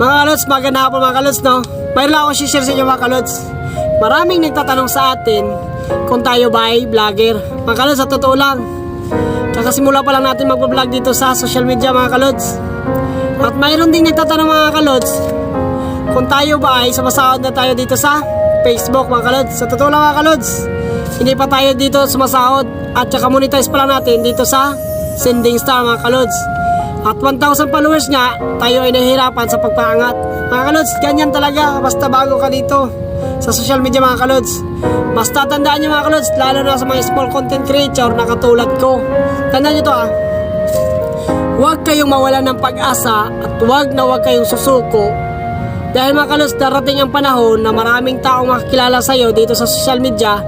Mga kalods, magandang hapon mga kalods, no? Mayroon lang akong share sa inyo mga kalods. Maraming nagtatanong sa atin kung tayo ba ay vlogger. Mga kalods, sa totoo lang. Kakasimula pa lang natin mag-vlog dito sa social media mga kalods. At mayroon din nagtatanong mga kalods kung tayo ba ay sumasahod na tayo dito sa Facebook mga kalods. Sa totoo lang mga kalods, hindi pa tayo dito sumasahod at saka monetize pa lang natin dito sa Sending Star mga kalods. At 1,000 followers nga, tayo ay nahihirapan sa pagpaangat. Mga kalods, ganyan talaga basta bago ka dito sa social media mga kalods. Basta tandaan nyo mga kalods, lalo na sa mga small content creator na katulad ko. Tandaan nyo to ah. Huwag kayong mawalan ng pag-asa at huwag na huwag kayong susuko dahil mga kalos, darating ang panahon na maraming taong makakilala sa iyo dito sa social media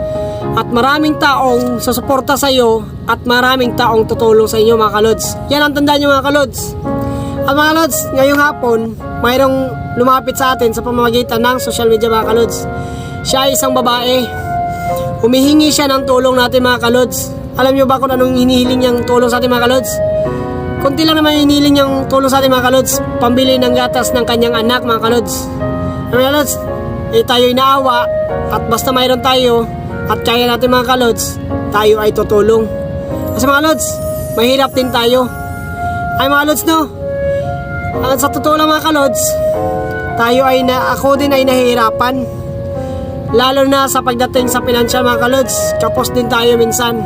at maraming taong susuporta sa iyo at maraming taong tutulong sa inyo mga kalods. Yan ang tandaan nyo mga kalods. At mga kalods, ngayong hapon, mayroong lumapit sa atin sa pamamagitan ng social media mga kalods. Siya ay isang babae. Humihingi siya ng tulong natin mga kalods. Alam nyo ba kung anong hinihiling niyang tulong sa atin mga kalods? Kunti lang naman hinihiling niyang tulong sa atin mga kalods. Pambili ng gatas ng kanyang anak mga kalods. Mga kalods, eh tayo'y naawa at basta mayroon tayo at kaya natin mga kalods, tayo ay tutulong. Kasi mga kalods, mahirap din tayo. Ay mga kalods no, at sa totoo lang mga kalods, tayo ay na, ako din ay nahihirapan. Lalo na sa pagdating sa financial mga kalods, kapos din tayo minsan.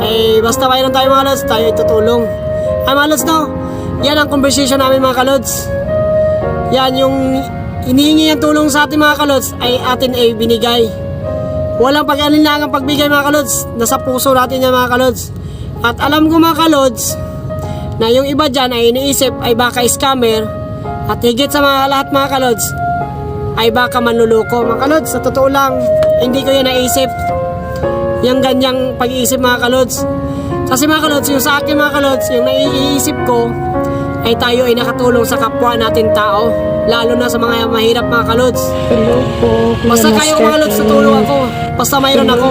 Eh, basta mayroon tayo mga kalods, tayo ay tutulong. Ay mga kalods no, yan ang conversation namin mga kalods. Yan yung inihingi ng tulong sa ating mga kalods ay atin ay binigay. Walang pag-alinlangang pagbigay mga kalods, nasa puso natin yan mga kalods. At alam ko mga kalods, na yung iba dyan ay iniisip ay baka scammer at higit sa mga lahat mga kalods ay baka manluloko. Mga kalods, sa totoo lang, hindi ko yan naisip. Yung ganyang pag-iisip mga kalods. Kasi mga kalods, yung sa akin mga kalods, yung naiisip ko ay tayo ay nakatulong sa kapwa natin tao. Lalo na sa mga mahirap mga kalods. Hello po, Basta kayo mga lods, tutulong ako. Basta mayroon ako.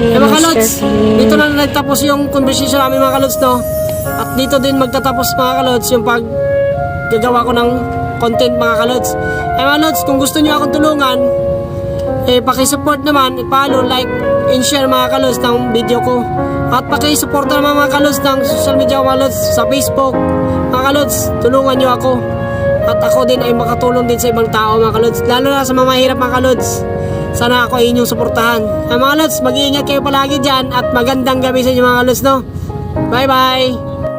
Eh mga Master lods, P. dito na nagtapos yung conversation namin mga kalods, no? At dito din magtatapos mga kalods yung pag gagawa ko ng content mga kalods. Eh mga lods, kung gusto niyo akong tulungan, eh pakisupport naman, i-follow, like, and share mga kalods ng video ko. At pakisupport naman mga kalods ng social media mga kalods sa Facebook. Mga kalods, tulungan niyo ako. At ako din ay makatulong din sa ibang tao mga kalods. Lalo na sa mga mahirap mga kalods. Sana ako ay inyong suportahan. Ay, mga kalods, mag-iingat kayo palagi dyan at magandang gabi sa inyo mga kalods, no? Bye-bye!